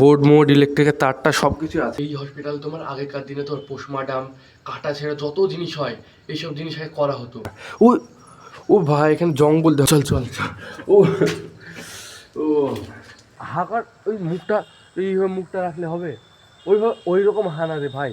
Board mode ইলেকট্রিকের তারটা সব কিছু আছে। এই হসপিটাল তোমার আগেকার দিনে তোর পোস্টমার্টাম কাটা ছেঁড়া যত জিনিস হয় এইসব জিনিস আগে করা হতো। ও ও ভাই এখানে জঙ্গল দেখ চল চল। ও ও। হাঁকার ওই মুখটা এইভাবে মুখটা রাখলে হবে। ওইভাবে ওই রকম হানা রে ভাই।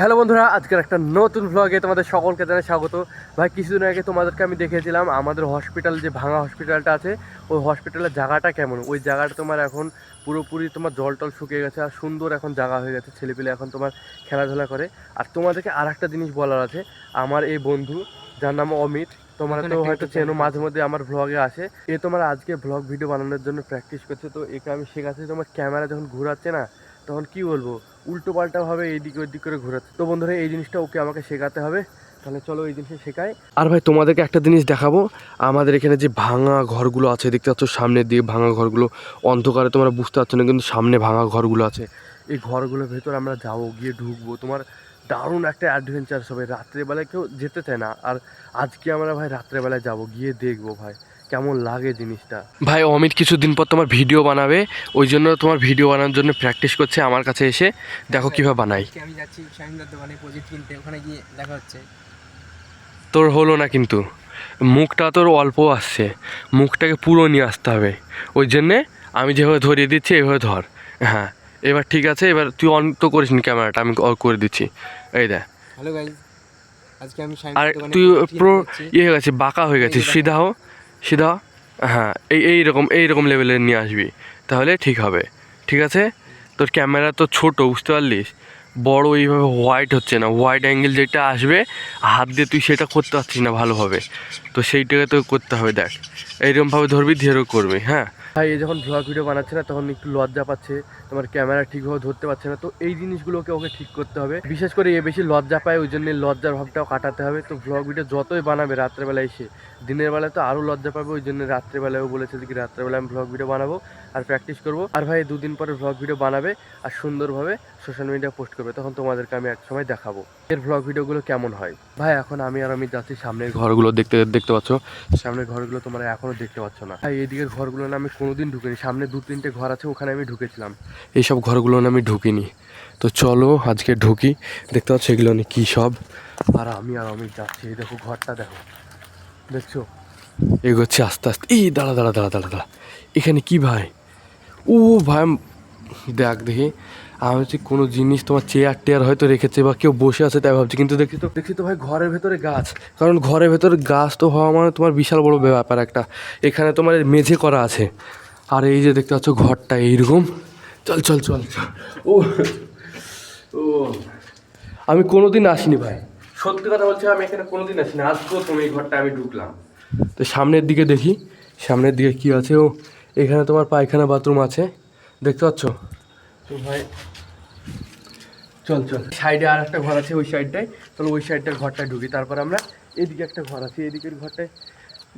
হ্যালো বন্ধুরা আজকের একটা নতুন ভ্লগে তোমাদের সকলকে জানাই স্বাগত। ভাই কিছুদিন আগে তোমাদেরকে আমি দেখেছিলাম আমাদের হসপিটাল যে ভাঙা হসপিটালটা আছে ওই হসপিটালের জায়গাটা কেমন? ওই জায়গাটা তোমার এখন পুরোপুরি তোমার জল টল শুকিয়ে গেছে আর সুন্দর এখন জায়গা হয়ে গেছে ছেলেপিলে এখন তোমার খেলাধুলা করে। আর তোমাদেরকে আর একটা জিনিস বলার আছে আমার এই বন্ধু যার নাম অমিত তোমরা তো হয়তো চেনো মাঝে মধ্যে আমার ভ্লগে আসে। এ তোমার আজকে ভ্লগ ভিডিও বানানোর জন্য প্র্যাকটিস করছে তো একে আমি শেখাচ্ছি তোমার ক্যামেরা যখন ঘোরাচ্ছে না তখন কি বলব? উল্টো পাল্টা ভাবে এইদিক ওইদিক করে ঘোরাচ্ছে। তো বন্ধুরা এই জিনিসটা ওকে আমাকে শেখাতে হবে। তাহলে চলো এই জিনিসটা শেখাই। আর ভাই তোমাদেরকে একটা জিনিস দেখাবো। আমাদের এখানে যে ভাঙা ঘরগুলো আছে দেখতে পাচ্ছ সামনের দিকে ভাঙা ঘরগুলো। অন্ধকারে তোমরা বুঝতে পারছ না কিন্তু সামনে ভাঙা ঘরগুলো আছে। এই ঘরগুলোর ভেতর আমরা যাব গিয়ে ঢুকবো। তোমার দারুণ একটা অ্যাডভেঞ্চার হবে। রাত্রেবেলায় কেউ যেতে চায় না। আর আজকে আমরা ভাই রাত্রেবেলায় যাব গিয়ে দেখব ভাই। কেমন লাগে জিনিসটা? ভাই অমিত কিছুদিন পর তোমার ভিডিও বানাবে ওই জন্য তোমার ভিডিও বানানোর জন্য প্র্যাকটিস করছে আমার কাছে এসে। দেখো কীভাবে বানাই। আমি যাচ্ছি শাহিনদার দোকানে প্রজেক্ট কিনতে ওখানে গিয়ে দেখা হচ্ছে। তোর হলো না কিন্তু মুখটা তোর অল্প আসছে মুখটাকে পুরো নিয়ে আসতে হবে। ওই জন্যে আমি যেভাবে ধরিয়ে দিচ্ছি এভাবে ধর। হ্যাঁ এবার ঠিক আছে এবার তুই অন তো করিস নি ক্যামেরাটা আমি অন করে দিচ্ছি। এই দেখ। হ্যালো গাইজ আজকে আমি আর তুই পুরো ইয়ে হয়ে গেছিস বাঁকা হয়ে গেছিস সিধা হো। সিধা হ্যাঁ এই এইরকম এইরকম লেভেলের নিয়ে আসবি, তাহলে ঠিক হবে, ঠিক আছে? তোর ক্যামেরা তো ছোটো, বুঝতে পারলিস? বড় এইভাবে হোয়াইট হচ্ছে না হোয়াইট অ্যাঙ্গেল যেটা আসবে, হাত দিয়ে তুই সেটা করতে পারছিস না ভালোভাবে, তো সেইটাকে তো করতে হবে, দেখ, এইরকমভাবে ধরবি, ধীরে করবি হ্যাঁ? ভাই যখন ভ্লগ ভিডিও বানাচ্ছে না, তখন একটু লজ্জা পাচ্ছে, তোমার ক্যামেরা ঠিকভাবে ধরতে পারছে না। তো এই জিনিসগুলোকে ওকে ঠিক করতে হবে। বিশেষ করে এ বেশি লজ্জা পায়, ওই জন্য লজ্জার ভাবটাও কাটাতে হবে। তো ব্লগ ভিডিও যতই বানাবে রাত্রেবেলায় এসে, দিনের বেলায় তো আরও লজ্জা পাবে, ওই জন্য রাত্রেবেলায়ও বলেছে যে, কি রাত্রেবেলায় আমি ভ্লগ ভিডিও বানাবো আর প্র্যাকটিস করব। আর ভাই, দুদিন পরে ভ্লগ ভিডিও বানাবে, আর সুন্দরভাবে সোশ্যাল মিডিয়া পোস্ট করবে, তখন তোমাদেরকে আমি এক সময় দেখাবো। এর ব্লগ ভিডিওগুলো কেমন হয়? ভাই, এখন আমি আর আমি যাচ্ছি সামনের ঘরগুলো দেখতে দেখতে পাচ্ছ? সামনের ঘরগুলো তোমরা এখনও দেখতে পাচ্ছ না। ভাই এদিকের ঘরগুলো না আমি কোনোদিন ঢুকিনি। সামনে দু, তিনটে ঘর আছে, ওখানে আমি ঢুকেছিলাম। এইসব ঘরগুলো না আমি ঢুকিনি। তো চলো, আজকে ঢুকি। দেখতে পাচ্ছ এগুলো নিয়ে কী সব? আর আমি আর আমি যাচ্ছি। এই দেখো ঘরটা দেখো। দেখছ? এগোচ্ছে আস্তে আস্তে। এই, দাঁড়া দাঁড়া দাঁড়া দাঁড়া দাঁড়া। এখানে কি ভাই? ও ভাই, দেখ দেখি। আমি হচ্ছে কোনো জিনিস তোমার চেয়ার টেয়ার হয়তো রেখেছে বা কেউ বসে আছে তাই ভাবছি। কিন্তু দেখছি তো দেখছি তো ভাই ঘরের ভেতরে গাছ। কারণ ঘরের ভেতরে গাছ তো হওয়া মানে তোমার বিশাল বড় ব্যাপার একটা। এখানে তোমার মেঝে করা আছে। আর এই যে দেখতে পাচ্ছ ঘরটা এইরকম। চল চল চল। ও ও। আমি কোনোদিন আসিনি ভাই। সত্যি কথা বলছি, আমি এখানে কোনোদিন আসিনি। আজ তুমি এই ঘরটা আমি ঢুকলাম। তো সামনের দিকে দেখি, সামনের দিকে কি আছে? ও, এখানে তোমার পায়খানা বাথরুম আছে। দেখতে পাচ্ছ? তো ভাই চল চল। সাইডে আর একটা ঘর আছে ওই সাইডটায়। চলো ওই সাইডটার ঘরটায় ঢুকি। তারপর আমরা এদিকে একটা ঘর আছে এদিকের ঘরটায়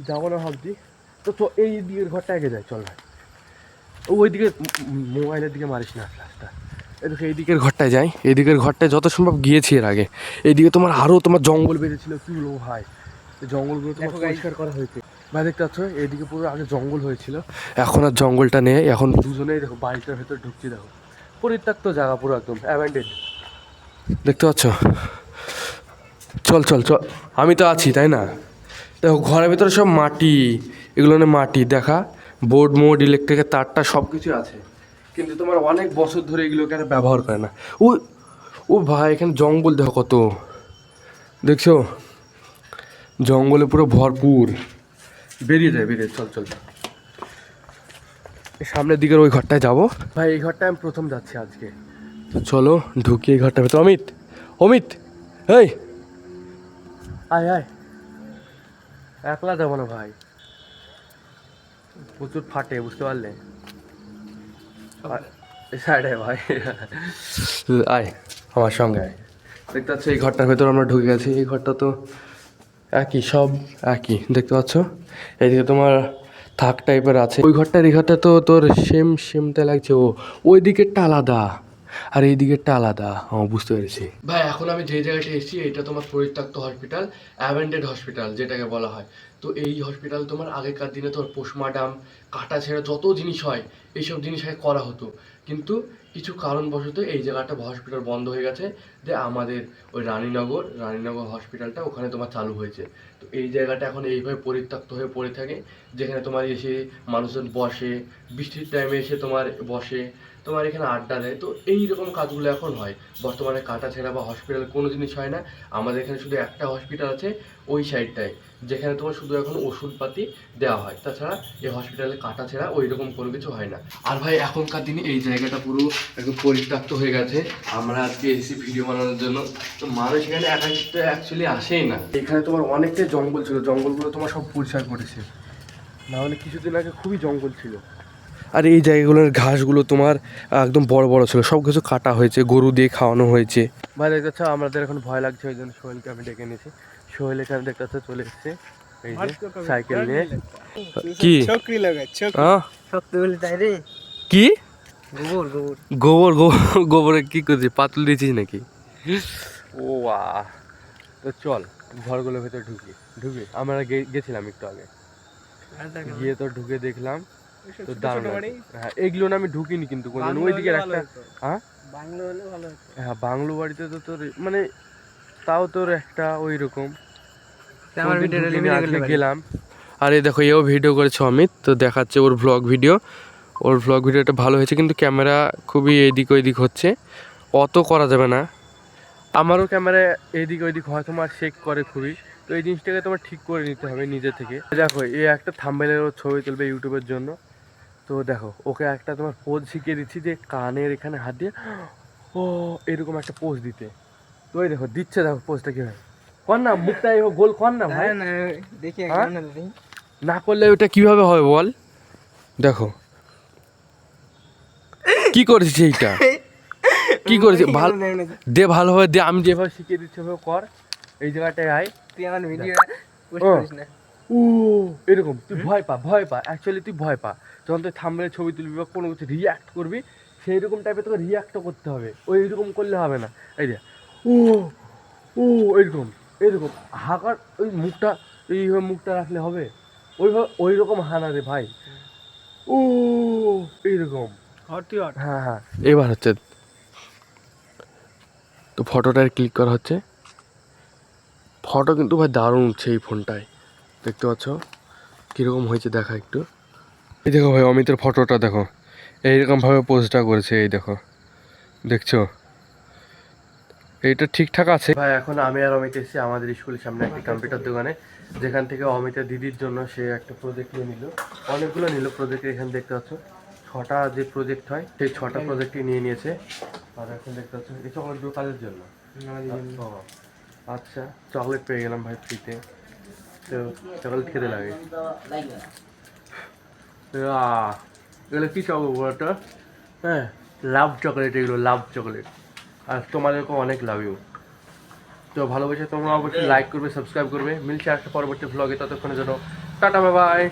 যাব না ভাবছি। তো তো এই দিকের ঘরটা আগে যাই চল ভাই। ও ওইদিকে মোবাইলের দিকে মারিস না ফ্ল্যাশটা এদিকে এইদিকের ঘরটায় যাই। এদিকের ঘরটায় যত সম্ভব গিয়েছি এর আগে। এইদিকে তোমার আরও তোমার জঙ্গল বেঁধেছিল কি বলব ভাই। এই জঙ্গলগুলো তোমার পরিষ্কার করা হয়েছে। ভাই দেখতে পাচ্ছ? এইদিকে পুরো আগে জঙ্গল হয়েছিল। এখন আর জঙ্গলটা নেই এখন দুজনেই দেখো বাড়িটার ভেতর ঢুকছি দেখো। পরিত্যক্ত জায়গা পুরো একদম অ্যাভেন্ডেড দেখতে পাচ্ছ? চল চল চল। আমি তো আছি, তাই না? দেখো, ঘরের ভেতরে সব মাটি, এগুলো মাটি, দেখা? বোর্ড, মোড ইলেকট্রিকের তারটা সব কিছু আছে। কিন্তু তোমার অনেক বছর ধরে এগুলোকে আর ব্যবহার করে না। ও ও ভাই, এখানে জঙ্গল দেখো কত। দেখছ? জঙ্গলে পুরো ভরপুর। বেরিয়ে যায়, বেরিয়ে চল চল। সামনের দিকের ওই ঘরটায় যাব। ভাই এই ঘরটায় আমি প্রথম যাচ্ছি আজকে। তো চলো ঢুকি এই ঘরটার ভেতর। অমিত অমিত এই। আয় আয়। একলা যাব না ভাই। প্রচুর ফাটে বুঝতে পারলে? সাইডে ভাই। আয় আমার সঙ্গে। আয় দেখতে পাচ্ছ এই ঘরটার ভেতর আমরা ঢুকে গেছি। এই ঘরটা তো একই সব একই। দেখতে পাচ্ছ? এইদিকে তোমার থাক টাইপের আছে। ওই ঘরটা এই ঘরটা তো তোর সেম সেমতে লাগছে। ও, ওই দিকেরটা আলাদা। আর এই দিকেরটা আলাদা। হ্যাঁ বুঝতে পেরেছি। ভাই, এখন আমি যে জায়গাটা এসেছি, এটা তোমার পরিত্যক্ত হসপিটাল অ্যাভেন্টেড হসপিটাল যেটাকে বলা হয়। তো এই হসপিটাল তোমার আগেকার দিনে তোর পোষমাডাম কাটা ছেঁড়া যত জিনিস হয়, এইসব জিনিস করা হতো। কিন্তু কিছু কারণবশত এই জায়গাটা হসপিটাল বন্ধ হয়ে গেছে। যে আমাদের ওই রানীনগর রানীনগর হসপিটালটা ওখানে তোমার চালু হয়েছে। তো এই জায়গাটা এখন এইভাবে পরিত্যক্ত হয়ে পড়ে থাকে। যেখানে তোমার এসে মানুষজন বসে, বৃষ্টির টাইমে এসে তোমার বসে। তোমার এখানে আড্ডা দেয়। তো এই রকম কাজগুলো এখন হয়। বর্তমানে কাটা ছেঁড়া বা হসপিটাল কোনো জিনিস হয় না। আমাদের এখানে শুধু একটা হসপিটাল আছে ওই সাইডটায় যেখানে তোমার শুধু এখন ওষুধপাতি দেওয়া হয়। তাছাড়া এই হসপিটালে কাটা ছেঁড়া ওই রকম কোনো কিছু হয় না। আর ভাই, এখনকার দিনে এই জায়গাটা পুরো একদম পরিত্যক্ত হয়ে গেছে। আমরা আজকে এসেছি ভিডিও বানানোর জন্য। তো মানুষ এখানে একাকিত্ব অ্যাকচুয়ালি আসেই না। এখানে তোমার অনেকটাই জঙ্গল ছিল। জঙ্গলগুলো তোমার সব পরিষ্কার করেছে। না হলে কিছুদিন আগে খুবই জঙ্গল ছিল। আর এই জায়গাগুলোর ঘাসগুলো তোমার একদম বড় বড় ছিল। সব কিছু কাটা হয়েছে গরু দিয়ে খাওয়ানো হয়েছে। ভাই দেখতে পাচ্ছ আমাদের এখন ভয় লাগছে ওই জন্য সোহেলকে আমি ডেকে নিয়েছি। সোহেল এখানে দেখতে পাচ্ছ চলে এসছে। এই যে সাইকেল নিয়ে। কি? চকরি লাগা চক হ্যাঁ? শক্ত বলে তাই রে? কি? গোবর গোবর। গোবর গোবর গোবরে কি করছিস? পাতুল দিয়েছিস নাকি? ও বাহ তো চল ঘরগুলোর ভেতরে ঢুকি। ঢুকি? আমরা গে- গেছিলাম একটু আগে। গিয়ে তো ঢুকে দেখলাম তো দারুণ হ্যাঁ এগুলো না আমি ঢুকিনি কিন্তু কোনদিন। ওইদিকে একটা হ্যাঁ? বাংলা হলে ভালো হতো। হ্যাঁ বাংলো বাড়িতে তো তোর মানে তাও তোর একটা ওই রকম গেলাম। আর এই দেখো এও ভিডিও করেছে অমিত তো দেখাচ্ছে ওর ভ্লগ ভিডিও ওর ভ্লগ ভিডিওটা ভালো হয়েছে কিন্তু ক্যামেরা খুবই এইদিক ওইদিক হচ্ছে। অত করা যাবে না। আমারও ক্যামেরা এইদিক ওইদিক হয় তোমার শেক করে খুবই। তো এই জিনিসটাকে তোমার ঠিক করে নিতে হবে নিজে থেকে। দেখো এই একটা থাম্বেলের ছবি তুলবে ইউটিউবের জন্য। তো দেখো ওকে একটা তোমার পোজ শিখিয়ে দিচ্ছি যে কানের এখানে হাত দিয়ে ও এরকম একটা পোজ দিতে। তো ওই দেখো দিচ্ছে দেখো পোজটা কি হয় কর না মুখটা এভাবে গোল কর না ভাই দেখি হ্যাঁ? না করলে ওটা কীভাবে হবে বল? দেখো। কি করেছিস এইটা? কি করেছিস? ভালো দে ভালোভাবে দে আমি যেভাবে শিখিয়ে দিচ্ছি ওভাবে কর। এই জায়গাটায় আয়। তুই আমার ভিডিও পোস্ট করিস না। ও। এরকম তুই ভয় পা ভয় পা অ্যাকচুয়ালি তুই ভয় পা। যখন তুই থামলে ছবি তুলবি বা কোনো কিছু রিয়াক্ট করবি সেই রকম টাইপের তোকে রিয়াক্টও করতে হবে। ওই রকম করলে হবে না। এই যে ও ও এরকম এরকম। হাঁকার ওই মুখটা এইভাবে মুখটা রাখলে হবে। ওইভাবে ওই রকম হানা রে ভাই। ও। এইরকম। হট তুই হট হ্যাঁ হ্যাঁ। এবার হচ্ছে তো ফটোটা ক্লিক করা হচ্ছে। ফটো কিন্তু ভাই দারুণ উঠছে এই ফোনটায় দেখতে পাচ্ছ? কীরকম হয়েছে দেখা একটু। এই দেখো ভাই অমিতের ফটোটা দেখো। এইরকমভাবে পোস্টটা করেছে এই দেখো। দেখছ? এইটা ঠিকঠাক আছে। ভাই এখন আমি আর অমিত এসেছি আমাদের স্কুলের সামনে একটা কম্পিউটার দোকানে। যেখান থেকে অমিতের দিদির জন্য সে একটা প্রজেক্ট নিয়ে নিল। অনেকগুলো নিল প্রজেক্ট এখানে দেখতে পাচ্ছ। ছটা যে প্রজেক্ট হয় সেই ছটা প্রজেক্টই নিয়ে নিয়েছে। আর এখন দেখতে পাচ্ছ এই চকলেটগুলো কাজের জন্য। আচ্ছা চকলেট পেয়ে গেলাম ভাই ফ্রিতে তো চকলেট খেতে লাগে। এগুলো কী চকলেট বলতো? হ্যাঁ লাভ চকলেট এগুলো লাভ চকলেট আর তোমাদেরকেও অনেক লাভ তো ভালোবেসে তোমরা অবশ্যই লাইক করবে সাবস্ক্রাইব করবে। মিলছে একটা পরবর্তী ভ্লগে ততক্ষণের জন্য টাটা বাই